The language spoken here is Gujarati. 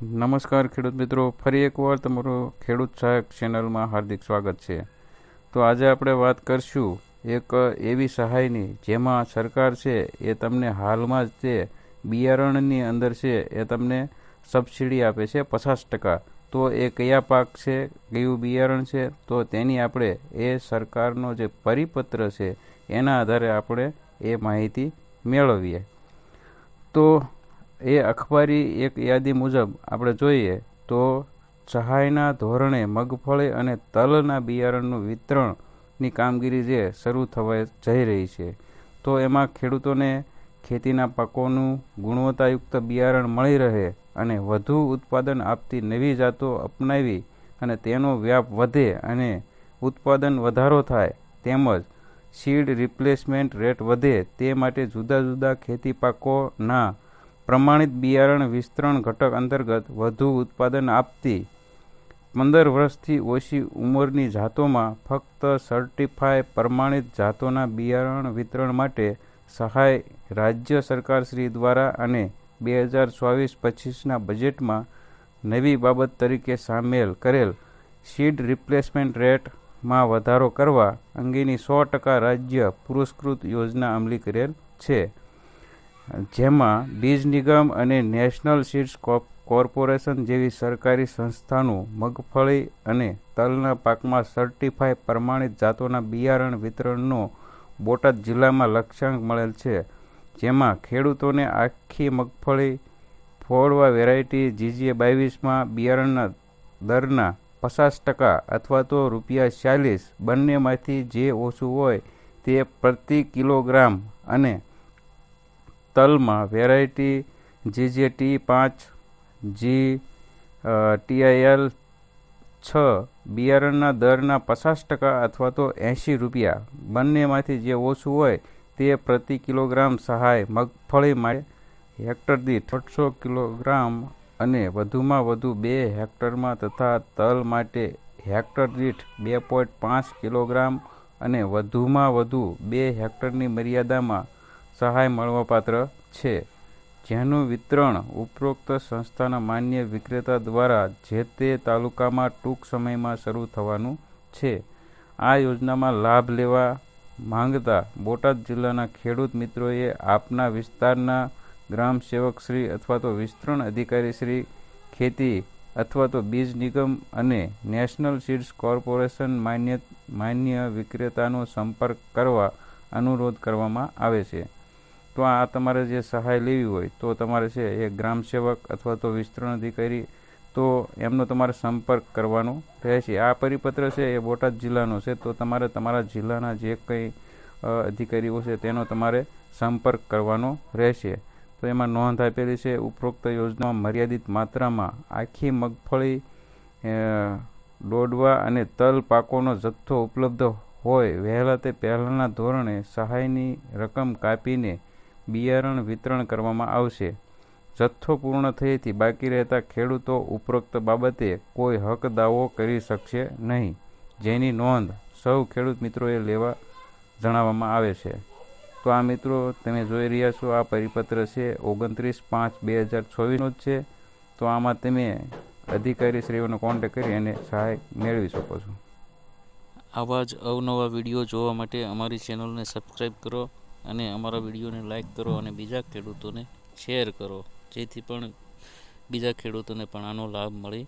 નમસ્કાર ખેડૂત મિત્રો. ફરી એકવાર તમારું ખેડૂત સહાયક ચેનલમાં હાર્દિક સ્વાગત છે. તો આજે આપણે વાત કરશું એક એવી સહાયની જેમાં સરકાર છે એ તમને હાલમાં જ તે બિયારણની અંદર છે એ તમને સબસિડી આપે છે પચાસ ટકા. તો એ કયા પાક છે, કયું બિયારણ છે, તો તેની આપણે એ સરકારનો જે પરિપત્ર છે એના આધારે આપણે એ માહિતી મેળવીએ. તો એ અખબારી એક યાદી મુજબ આપણે જોઈએ તો સહાયના ધોરણે મગફળી અને તલના બિયારણનું વિતરણની કામગીરી જે શરૂ થવા જઈ રહી છે, તો એમાં ખેડૂતોને ખેતીના પાકોનું ગુણવત્તાયુક્ત બિયારણ મળી રહે અને વધુ ઉત્પાદન આપતી નવી જાતો અપનાવી અને તેનો વ્યાપ વધે અને ઉત્પાદન વધારો થાય તેમજ સીડ રિપ્લેસમેન્ટ રેટ વધે તે માટે જુદા જુદા ખેતી પાકોના પ્રમાણિત બિયારણ વિસ્તરણ ઘટક અંતર્ગત વધુ ઉત્પાદન આપતી પંદર વર્ષથી ઓછી ઉંમરની જાતોમાં ફક્ત સર્ટિફાય પ્રમાણિત જાતોના બિયારણ વિતરણ માટે સહાય રાજ્ય સરકારશ્રી દ્વારા અને બે હજાર ચોવીસ પચીસના બજેટમાં નવી બાબત તરીકે સામેલ કરેલ સીડ રિપ્લેસમેન્ટ રેટમાં વધારો કરવા અંગેની સો ટકા રાજ્ય પુરસ્કૃત યોજના અમલી કરેલ છે. જેમાં બીજ નિગમ અને નેશનલ સીડ્સ કોર્પોરેશન જેવી સરકારી સંસ્થાનું મગફળી અને તલના પાકમાં સર્ટિફાય પ્રમાણિત જાતોના બિયારણ વિતરણનો બોટાદ જિલ્લામાં લક્ષ્યાંક મળેલ છે, જેમાં ખેડૂતોને આખી મગફળી ફોડવા વેરાયટી જીજીએ બાવીસમાં બિયારણના દરના પચાસ ટકા અથવા તો રૂપિયા ચાલીસ બંનેમાંથી જે ઓછું હોય તે પ્રતિ કિલોગ્રામ અને તલમાં વેરાયટી જીજે ટી પાંચ જી ટીઆઈએલ છ, બિયારણના દરના પચાસ ટકા અથવા તો એંશી રૂપિયા. બંનેમાંથી જે ઓછું હોય તે પ્રતિ કિલોગ્રામ સહાય મગફળી માટે હેક્ટર દીઠ અઠસો કિલોગ્રામ અને વધુમાં વધુ બે હેક્ટરમાં તથા તલ માટે હેક્ટર દીઠ બે પોઈન્ટ પાંચ કિલોગ્રામ અને વધુમાં વધુ બે હેક્ટરની મર્યાદામાં સહાય મળવાપાત્ર છે. જેનું વિતરણ ઉપરોક્ત સંસ્થાના માન્ય વિક્રેતા દ્વારા જે તે તાલુકામાં ટૂંક સમયમાં શરૂ થવાનું છે. આ યોજનામાં લાભ લેવા માંગતા બોટાદ જિલ્લાના ખેડૂત મિત્રોએ આપના વિસ્તારના ગ્રામ સેવકશ્રી અથવા તો વિસ્તરણ અધિકારીશ્રી ખેતી અથવા તો બીજ નિગમ અને નેશનલ સીડ્સ કોર્પોરેશન માન્ય માન્ય વિક્રેતાનો સંપર્ક કરવા અનુરોધ કરવામાં આવે છે. તો આ તમારે જે સહાય લેવી હોય, તો તમારે છે એ ગ્રામ સેવક અથવા તો વિસ્તરણ અધિકારી, તો એમનો તમારે સંપર્ક કરવાનો રહેશે. આ પરિપત્ર છે એ બોટાદ જિલ્લાનો છે, તો તમારે તમારા જિલ્લાના જે કંઈ અધિકારીઓ છે તેનો તમારે સંપર્ક કરવાનો રહેશે. તો એમાં નોંધ આપેલી છે, ઉપરોક્ત યોજનામાં મર્યાદિત માત્રામાં આખી મગફળી દોડવા અને તલ પાકોનો જથ્થો ઉપલબ્ધ હોય, વહેલા તે પહેલાંના ધોરણે સહાયની રકમ કાપીને બિયારણ વિતરણ કરવામાં આવશે. જથ્થો પૂર્ણ થયેથી બાકી રહેતા ખેડૂતો ઉપરોક્ત બાબતે કોઈ હક દાવો કરી શકશે નહીં. જેની નોંધ સૌ ખેડૂત મિત્રોએ લેવા જણાવવામાં આવે છે. તો આ મિત્રો, તમે જોઈ રહ્યા છો, આ પરિપત્ર છે ઓગણત્રીસ પાંચ બે હજાર ચોવીસનો જ છે. તો આમાં તમે અધિકારીશ્રીઓનો કોન્ટેક કરી અને સહાય મેળવી શકો છો. આવા જ અવનવા વીડિયો જોવા માટે અમારી ચેનલને સબસ્ક્રાઈબ કરો. અને અમારા વિડીયોને લાઈક કરો અને બીજા ખેડૂતોને શેર કરો. જેથી પણ બીજા ખેડૂતોને પણ આનો લાભ મળી.